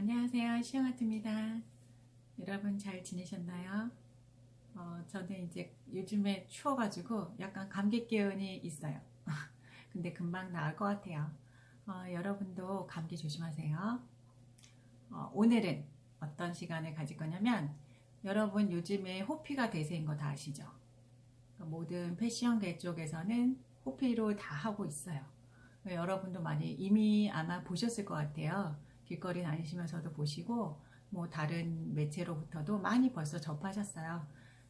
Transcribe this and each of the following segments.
안녕하세요. 시영아트입니다. 여러분 잘 지내셨나요? 어, 저는 이제 요즘에 추워가지고 약간 감기 기운이 있어요. 근데 금방 나을 것 같아요. 어, 여러분도 감기 조심하세요. 어, 오늘은 어떤 시간을 가질 거냐면 여러분 요즘에 호피가 대세인 거 다 아시죠? 그러니까 모든 패션계 쪽에서는 호피로 다 하고 있어요. 여러분도 많이 이미 아마 보셨을 것 같아요. 길거리 다니시면서도 보시고 뭐 다른 매체로부터도 많이 벌써 접하셨어요.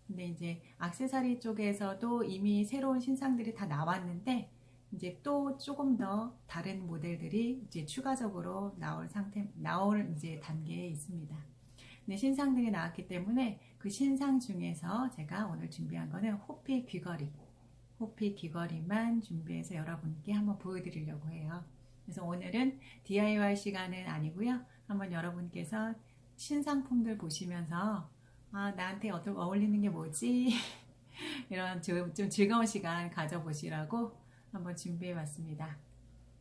근데 이제 악세사리 쪽에서도 이미 새로운 신상들이 다 나왔는데 이제 또 조금 더 다른 모델들이 이제 추가적으로 나올 상태 나올 이제 단계에 있습니다. 근데 신상들이 나왔기 때문에 그 신상 중에서 제가 오늘 준비한 거는 호피 귀걸이 호피 귀걸이만 준비해서 여러분께 한번 보여드리려고 해요. 그래서 오늘은 DIY 시간은 아니고요. 한번 여러분께서 신상품들 보시면서 아, 나한테 어떤 어울리는 게 뭐지? 이런 좀, 좀 즐거운 시간 가져보시라고 한번 준비해 봤습니다.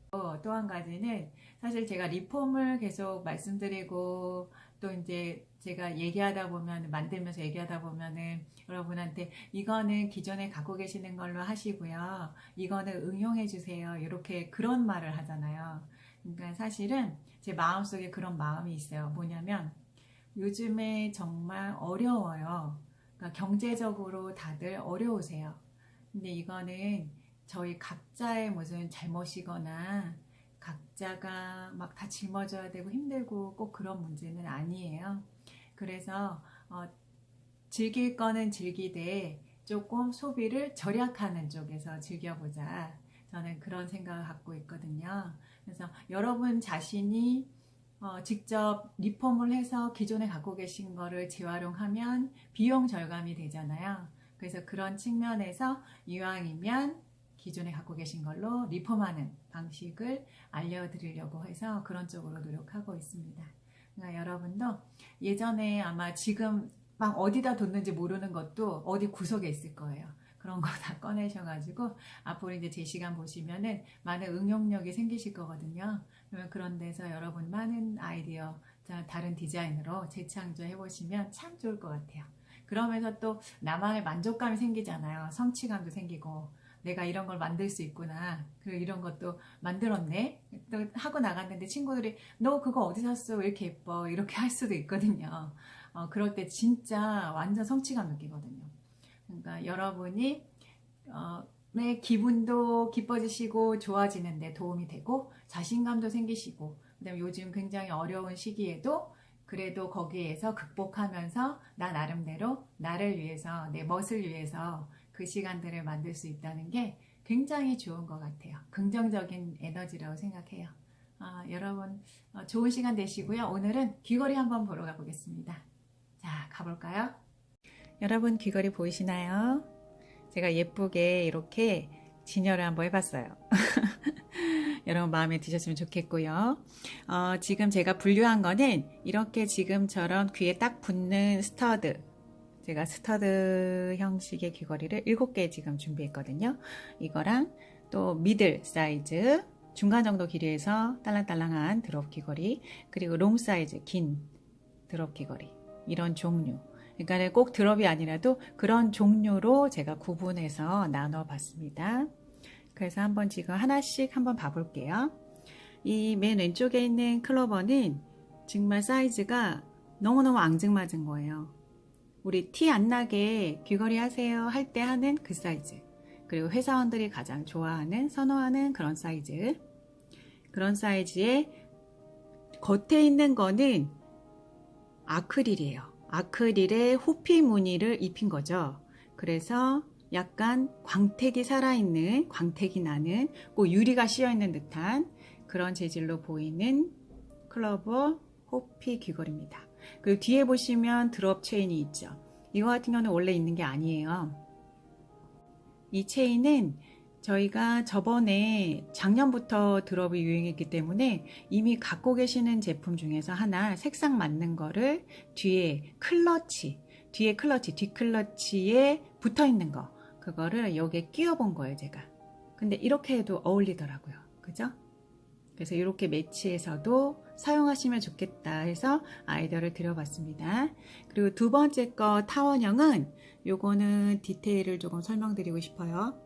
또 한 가지는 사실 제가 리폼을 계속 말씀드리고 또 이제 제가 얘기하다 보면 만들면서 얘기하다 보면은 여러분한테 이거는 기존에 갖고 계시는 걸로 하시고요. 이거는 응용해 주세요. 이렇게 그런 말을 하잖아요. 그러니까 사실은 제 마음속에 그런 마음이 있어요. 뭐냐면 요즘에 정말 어려워요. 그러니까 경제적으로 다들 어려우세요. 근데 이거는 저희 각자의 무슨 잘못이거나 각자가 막 다 짊어져야 되고 힘들고 꼭 그런 문제는 아니에요. 그래서 어, 즐길 거는 즐기되 조금 소비를 절약하는 쪽에서 즐겨보자. 저는 그런 생각을 갖고 있거든요. 그래서 여러분 자신이 어, 직접 리폼을 해서 기존에 갖고 계신 거를 재활용하면 비용 절감이 되잖아요. 그래서 그런 측면에서 이왕이면 기존에 갖고 계신 걸로 리폼하는 방식을 알려드리려고 해서 그런 쪽으로 노력하고 있습니다. 그러니까 여러분도 예전에 아마 지금 막 어디다 뒀는지 모르는 것도 어디 구석에 있을 거예요. 그런 거 다 꺼내셔가지고 앞으로 이제 제 시간 보시면은 많은 응용력이 생기실 거거든요. 그러면 그런 데서 여러분 많은 아이디어, 다른 디자인으로 재창조해 보시면 참 좋을 것 같아요. 그러면서 또 나만의 만족감이 생기잖아요. 성취감도 생기고 내가 이런 걸 만들 수 있구나. 그 이런 것도 만들었네. 또 하고 나갔는데 친구들이 너 그거 어디 샀어? 왜 이렇게 예뻐? 이렇게 할 수도 있거든요. 어, 그럴 때 진짜 완전 성취감 느끼거든요. 그러니까 여러분이 어, 내 기분도 기뻐지시고 좋아지는데 도움이 되고 자신감도 생기시고 그다음에 요즘 굉장히 어려운 시기에도 그래도 거기에서 극복하면서 나 나름대로 나를 위해서 내 멋을 위해서 그 시간들을 만들 수 있다는 게 굉장히 좋은 것 같아요. 긍정적인 에너지라고 생각해요. 어, 여러분 어, 좋은 시간 되시고요. 오늘은 귀걸이 한번 보러 가보겠습니다. 자 가볼까요? 여러분 귀걸이 보이시나요? 제가 예쁘게 이렇게 진열을 한번 해봤어요. 여러분 마음에 드셨으면 좋겠고요. 어, 지금 제가 분류한 거는 이렇게 지금처럼 귀에 딱 붙는 스터드 제가 스터드 형식의 귀걸이를 7개 지금 준비했거든요. 이거랑 또 미들 사이즈 중간 정도 길이에서 딸랑딸랑한 드롭 귀걸이 그리고 롱 사이즈 긴 드롭 귀걸이 이런 종류 그러니까 꼭 드롭이 아니라도 그런 종류로 제가 구분해서 나눠 봤습니다. 그래서 한번 지금 하나씩 한번 봐볼게요. 이 맨 왼쪽에 있는 클로버는 정말 사이즈가 너무너무 앙증맞은 거예요. 우리 티 안 나게 귀걸이 하세요 할 때 하는 그 사이즈. 그리고 회사원들이 가장 좋아하는, 선호하는 그런 사이즈. 그런 사이즈에 겉에 있는 거는 아크릴이에요. 아크릴에 호피 무늬를 입힌 거죠. 그래서 약간 광택이 살아있는, 광택이 나는, 꼭 유리가 씌어있는 듯한 그런 재질로 보이는 클로버 호피 귀걸이입니다. 그 뒤에 보시면 드롭 체인이 있죠. 이거 같은 경우는 원래 있는 게 아니에요. 이 체인은 저희가 저번에 작년부터 드롭이 유행했기 때문에 이미 갖고 계시는 제품 중에서 하나 색상 맞는 거를 뒤에 클러치, 뒤에 클러치, 뒷클러치에 붙어 있는 거, 그거를 여기에 끼워 본 거예요, 제가. 근데 이렇게 해도 어울리더라고요. 그죠? 그래서 이렇게 매치해서도 사용하시면 좋겠다 해서 아이디어를 드려봤습니다. 그리고 두 번째 거 타원형은 요거는 디테일을 조금 설명드리고 싶어요.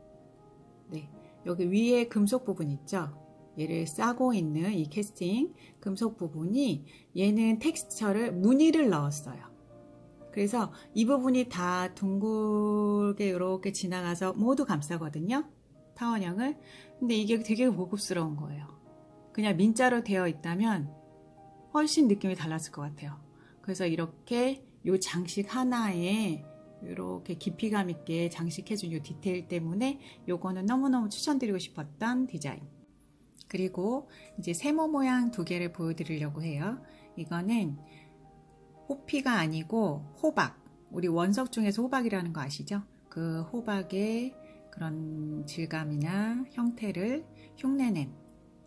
네, 여기 위에 금속 부분 있죠? 얘를 싸고 있는 이 캐스팅 금속 부분이 얘는 텍스처를 무늬를 넣었어요. 그래서 이 부분이 다 둥글게 이렇게 지나가서 모두 감싸거든요. 타원형을. 근데 이게 되게 고급스러운 거예요. 그냥 민자로 되어 있다면 훨씬 느낌이 달랐을 것 같아요. 그래서 이렇게 요 장식 하나에 이렇게 깊이감 있게 장식해준 요 디테일 때문에 요거는 너무너무 추천드리고 싶었던 디자인. 그리고 이제 세모 모양 두 개를 보여드리려고 해요. 이거는 호피가 아니고 호박. 우리 원석 중에서 호박이라는 거 아시죠? 그 호박의 그런 질감이나 형태를 흉내낸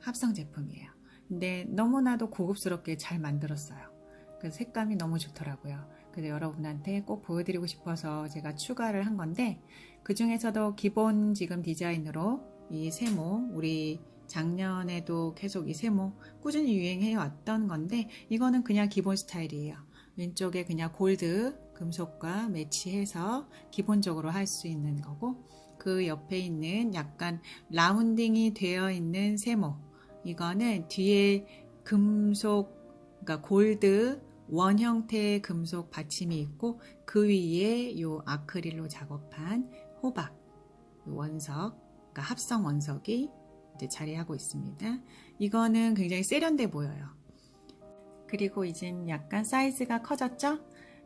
합성 제품이에요. 근데 너무나도 고급스럽게 잘 만들었어요. 그래서 색감이 너무 좋더라고요. 그래서 여러분한테 꼭 보여드리고 싶어서 제가 추가를 한 건데 그 중에서도 기본 지금 디자인으로 이 세모 우리 작년에도 계속 이 세모 꾸준히 유행해 왔던 건데 이거는 그냥 기본 스타일이에요. 왼쪽에 그냥 골드 금속과 매치해서 기본적으로 할 수 있는 거고 그 옆에 있는 약간 라운딩이 되어 있는 세모 이거는 뒤에 금속 그러니까 골드 원 형태의 금속 받침이 있고 그 위에 요 아크릴로 작업한 호박 원석 그러니까 합성 원석이 이제 자리하고 있습니다. 이거는 굉장히 세련돼 보여요. 그리고 이젠 약간 사이즈가 커졌죠?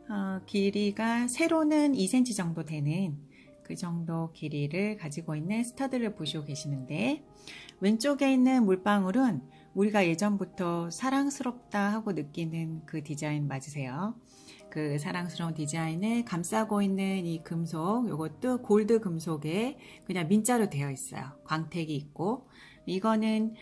어, 길이가 세로는 2cm 정도 되는 그 정도 길이를 가지고 있는 스터드를 보시고 계시는데 왼쪽에 있는 물방울은 우리가 예전부터 사랑스럽다 하고 느끼는 그 디자인 맞으세요? 그 사랑스러운 디자인을 감싸고 있는 이 금속, 이것도 골드 금속에 그냥 민자로 되어 있어요. 광택이 있고. 이거는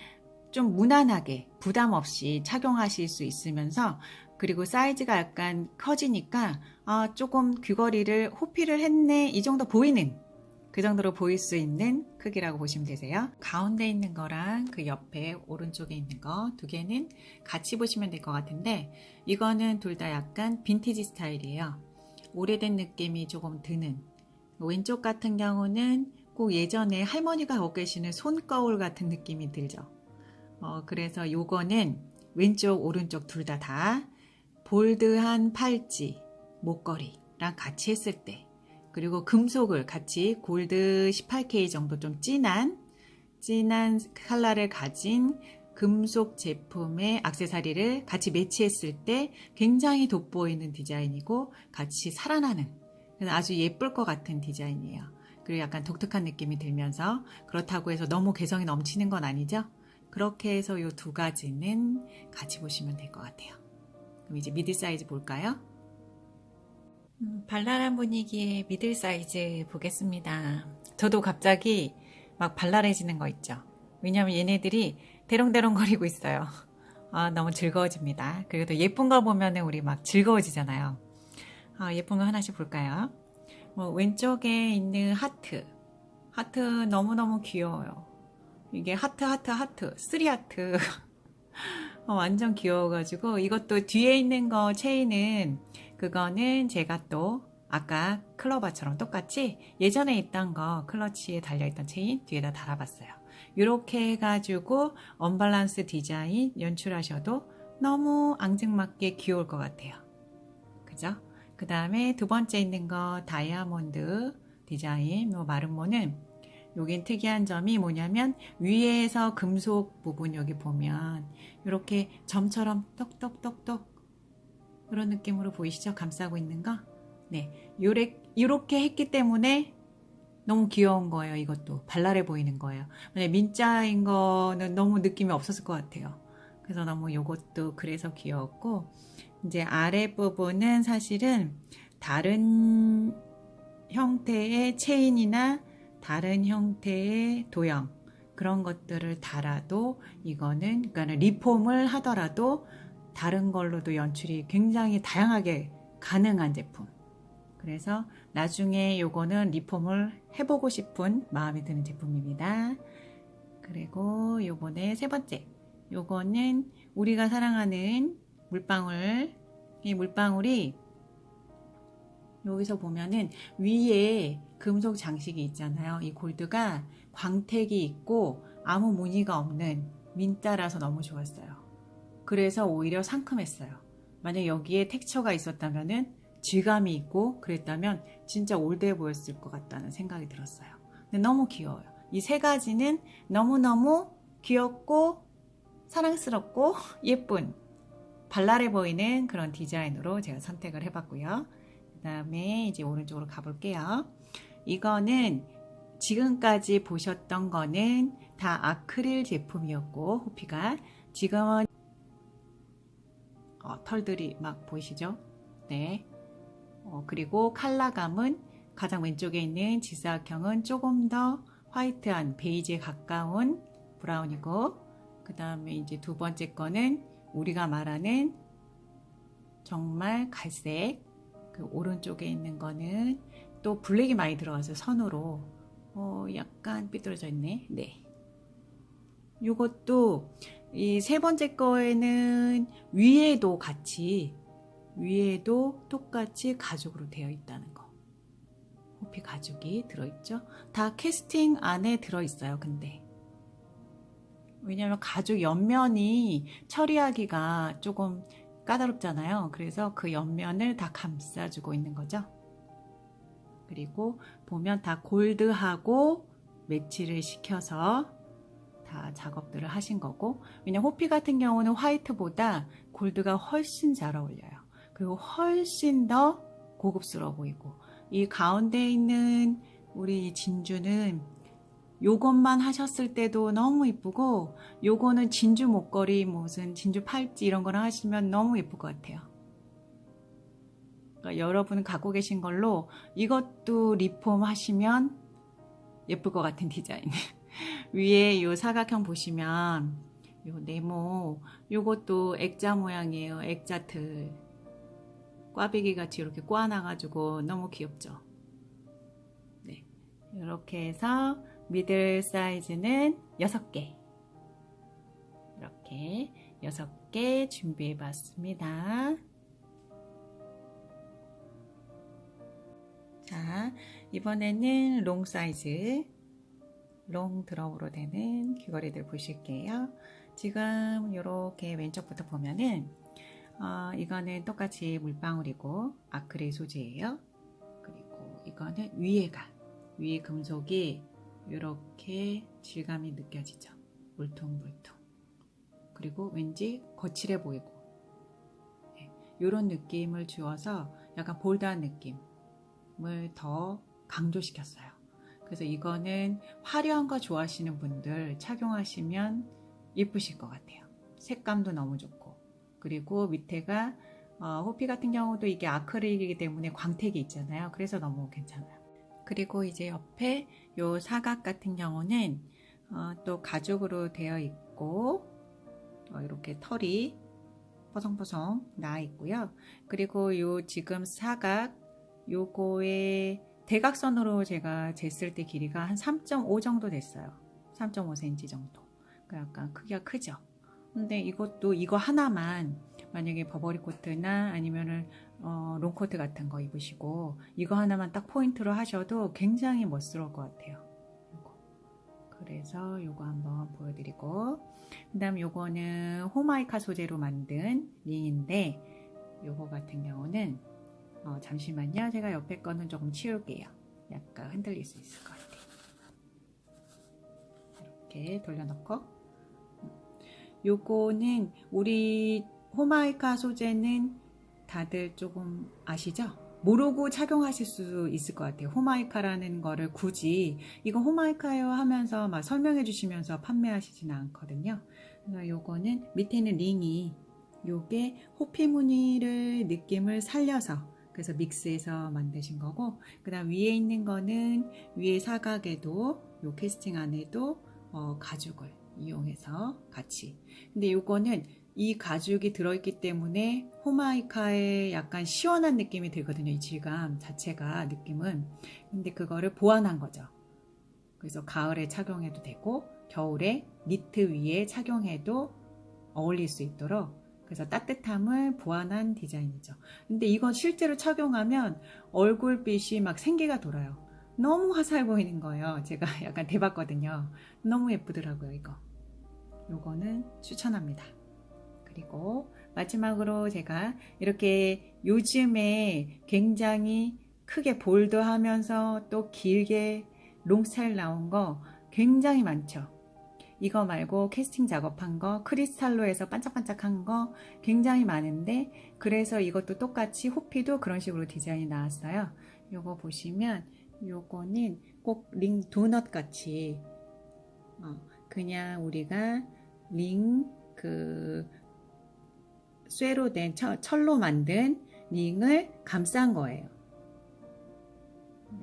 좀 무난하게 부담 없이 착용하실 수 있으면서 그리고 사이즈가 약간 커지니까 아, 조금 귀걸이를 호피를 했네 이 정도 보이는 그 정도로 보일 수 있는 크기라고 보시면 되세요. 가운데 있는 거랑 그 옆에 오른쪽에 있는 거 두 개는 같이 보시면 될 것 같은데 이거는 둘 다 약간 빈티지 스타일이에요. 오래된 느낌이 조금 드는 왼쪽 같은 경우는 꼭 예전에 할머니가 갖고 계시는 손거울 같은 느낌이 들죠. 어, 그래서 요거는 왼쪽 오른쪽 둘 다다 볼드한 팔찌 목걸이랑 같이 했을 때 그리고 금속을 같이 골드 18K 정도 좀 진한 진한 컬러를 가진 금속 제품의 악세사리를 같이 매치했을 때 굉장히 돋보이는 디자인이고 같이 살아나는 아주 예쁠 것 같은 디자인이에요. 그리고 약간 독특한 느낌이 들면서 그렇다고 해서 너무 개성이 넘치는 건 아니죠. 그렇게 해서 이 두 가지는 같이 보시면 될 것 같아요. 그럼 이제 미들 사이즈 볼까요? 음, 발랄한 분위기의 미들 사이즈 보겠습니다. 저도 갑자기 막 발랄해지는 거 있죠. 왜냐면 얘네들이 대롱대롱 거리고 있어요. 아, 너무 즐거워집니다. 그리고 또 예쁜 거 보면은 우리 막 즐거워지잖아요. 아, 예쁜 거 하나씩 볼까요? 뭐 왼쪽에 있는 하트. 하트 너무너무 귀여워요. 이게 하트, 하트, 하트. 쓰리 하트. 어, 완전 귀여워가지고 이것도 뒤에 있는 거 체인은 그거는 제가 또 아까 클러바처럼 똑같이 예전에 있던 거 클러치에 달려있던 체인 뒤에다 달아봤어요. 이렇게 해가지고 언밸런스 디자인 연출하셔도 너무 앙증맞게 귀여울 것 같아요. 그죠? 그 다음에 두 번째 있는 거 다이아몬드 디자인 요 마름모는 여긴 특이한 점이 뭐냐면 위에서 금속 부분 여기 보면 이렇게 점처럼 똑똑똑똑 그런 느낌으로 보이시죠? 감싸고 있는 거. 네, 요래, 이렇게 했기 때문에 너무 귀여운 거예요. 이것도 발랄해 보이는 거예요. 만약 민자인 거는 너무 느낌이 없었을 것 같아요. 그래서 너무 이것도 그래서 귀여웠고 이제 아래 부분은 사실은 다른 형태의 체인이나 다른 형태의 도형 그런 것들을 달아도 이거는 그러니까 리폼을 하더라도 다른 걸로도 연출이 굉장히 다양하게 가능한 제품. 그래서 나중에 요거는 리폼을 해보고 싶은 마음이 드는 제품입니다. 그리고 요번에 세 번째. 요거는 우리가 사랑하는 물방울 이 물방울이 여기서 보면은 위에 금속 장식이 있잖아요. 이 골드가 광택이 있고 아무 무늬가 없는 민따라서 너무 좋았어요. 그래서 오히려 상큼했어요. 만약 여기에 텍처가 있었다면은 질감이 있고 그랬다면 진짜 올드해 보였을 것 같다는 생각이 들었어요. 근데 너무 귀여워요. 이 세 가지는 너무너무 귀엽고 사랑스럽고 예쁜 발랄해 보이는 그런 디자인으로 제가 선택을 해봤고요. 그 다음에 이제 오른쪽으로 가볼게요. 이거는 지금까지 보셨던 거는 다 아크릴 제품이었고 호피가 지금은 어, 털들이 막 보이시죠? 네. 어, 그리고 컬러감은 가장 왼쪽에 있는 지사각형은 조금 더 화이트한 베이지에 가까운 브라운이고 그 다음에 이제 두 번째 거는 우리가 말하는 정말 갈색 그 오른쪽에 있는 거는 또 블랙이 많이 들어가서 선으로. 어 약간 삐뚤어져 있네. 네. 요것도 이 세 번째 거에는 위에도 같이 위에도 똑같이 가죽으로 되어 있다는 거. 호피 가죽이 들어있죠? 다 캐스팅 안에 들어있어요 근데. 왜냐하면 가죽 옆면이 처리하기가 조금 까다롭잖아요. 그래서 그 옆면을 다 감싸주고 있는 거죠. 그리고 보면 다 골드하고 매치를 시켜서 다 작업들을 하신 거고 왜냐 호피 같은 경우는 화이트보다 골드가 훨씬 잘 어울려요. 그리고 훨씬 더 고급스러워 보이고 이 가운데 있는 우리 진주는 요것만 하셨을 때도 너무 이쁘고 요거는 진주 목걸이 무슨 진주 팔찌 이런 거랑 하시면 너무 예쁠 것 같아요. 그러니까 여러분 갖고 계신 걸로 이것도 리폼 하시면 예쁠 것 같은 디자인. 위에 요 사각형 보시면 요 네모 요것도 액자 모양이에요. 액자 틀. 꽈배기 같이 이렇게 꽈놔가지고 너무 귀엽죠. 네. 이렇게 해서 미들 사이즈는 6개. 이렇게 6개 준비해 봤습니다. 자 이번에는 롱 사이즈. 롱 드럼으로 되는 귀걸이들 보실게요. 지금 이렇게 왼쪽부터 보면은 어, 이거는 똑같이 물방울이고 아크릴 소재예요. 그리고 이거는 위에가 위에 금속이 이렇게 질감이 느껴지죠. 울퉁불퉁. 그리고 왠지 거칠해 보이고 이런 네, 느낌을 주어서 약간 볼드한 느낌을 더 강조시켰어요. 그래서 이거는 화려한 거 좋아하시는 분들 착용하시면 예쁘실 것 같아요. 색감도 너무 좋고 그리고 밑에가 어, 호피 같은 경우도 이게 아크릴이기 때문에 광택이 있잖아요. 그래서 너무 괜찮아요. 그리고 이제 옆에 요 사각 같은 경우는 어, 또 가죽으로 되어 있고 어, 이렇게 털이 뽀송뽀송 나 있고요. 그리고 요 지금 사각 요거의 대각선으로 제가 쟀을 때 길이가 한 3.5 정도 됐어요. 3.5cm 정도. 그러니까 약간 크기가 크죠. 근데 이것도 이거 하나만 만약에 버버리 코트나 아니면은 어, 롱코트 같은 거 입으시고 이거 하나만 딱 포인트로 하셔도 굉장히 멋스러울 것 같아요. 그래서 요거 한번 보여드리고 그 다음 요거는 호마이카 소재로 만든 링인데 요거 같은 경우는 어, 잠시만요. 제가 옆에 거는 조금 치울게요. 약간 흔들릴 수 있을 것 같아요. 이렇게 돌려놓고 요거는 우리 호마이카 소재는 다들 조금 아시죠? 모르고 착용하실 수 있을 것 같아요. 호마이카라는 거를 굳이 이거 호마이카예요 하면서 막 설명해 주시면서 판매하시지는 않거든요. 그래서 요거는 밑에는 링이 요게 호피 무늬를 느낌을 살려서 그래서 믹스해서 만드신 거고 그 다음 위에 있는 거는 위에 사각에도 요 캐스팅 안에도 어, 가죽을 이용해서 같이 근데 요거는 이 가죽이 들어있기 때문에 호마이카의 약간 시원한 느낌이 들거든요. 이 질감 자체가 느낌은. 근데 그거를 보완한 거죠. 그래서 가을에 착용해도 되고 겨울에 니트 위에 착용해도 어울릴 수 있도록 그래서 따뜻함을 보완한 디자인이죠. 근데 이건 실제로 착용하면 얼굴빛이 막 생기가 돌아요. 너무 화사해 보이는 거예요. 제가 약간 대봤거든요. 너무 예쁘더라고요, 이거. 요거는 추천합니다. 그리고 마지막으로 제가 이렇게 요즘에 굉장히 크게 볼드 하면서 또 길게 롱스타일 나온 거 굉장히 많죠. 이거 말고 캐스팅 작업한 거, 크리스탈로 해서 반짝반짝한 거 굉장히 많은데 그래서 이것도 똑같이 호피도 그런 식으로 디자인이 나왔어요. 요거 보시면 요거는 꼭 링 도넛 같이 어, 그냥 우리가 링그 쇠로 된 철, 철로 만든 링을 감싼 거예요.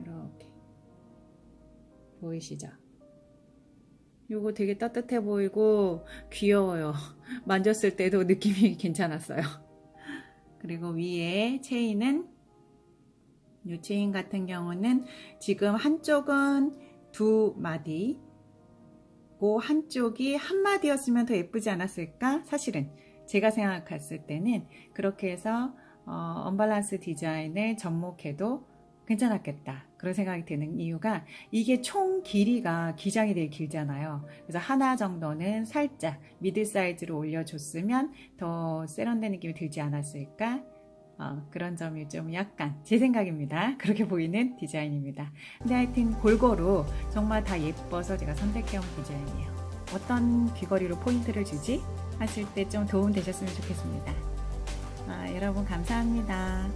이렇게 보이시죠? 요거 되게 따뜻해 보이고 귀여워요. 만졌을 때도 느낌이 괜찮았어요. 그리고 위에 체인은 이 체인 같은 경우는 지금 한쪽은 두 마디고 한쪽이 한 마디였으면 더 예쁘지 않았을까? 사실은 제가 생각했을 때는 그렇게 해서 어, 언밸런스 디자인을 접목해도 괜찮았겠다. 그런 생각이 드는 이유가 이게 총 길이가 기장이 되게 길잖아요. 그래서 하나 정도는 살짝 미들 사이즈로 올려줬으면 더 세련된 느낌이 들지 않았을까? 어, 그런 점이 좀 약간 제 생각입니다. 그렇게 보이는 디자인입니다. 근데 하여튼 골고루 정말 다 예뻐서 제가 선택해온 디자인이에요. 어떤 귀걸이로 포인트를 주지? 하실 때 좀 도움 되셨으면 좋겠습니다. 아, 여러분 감사합니다.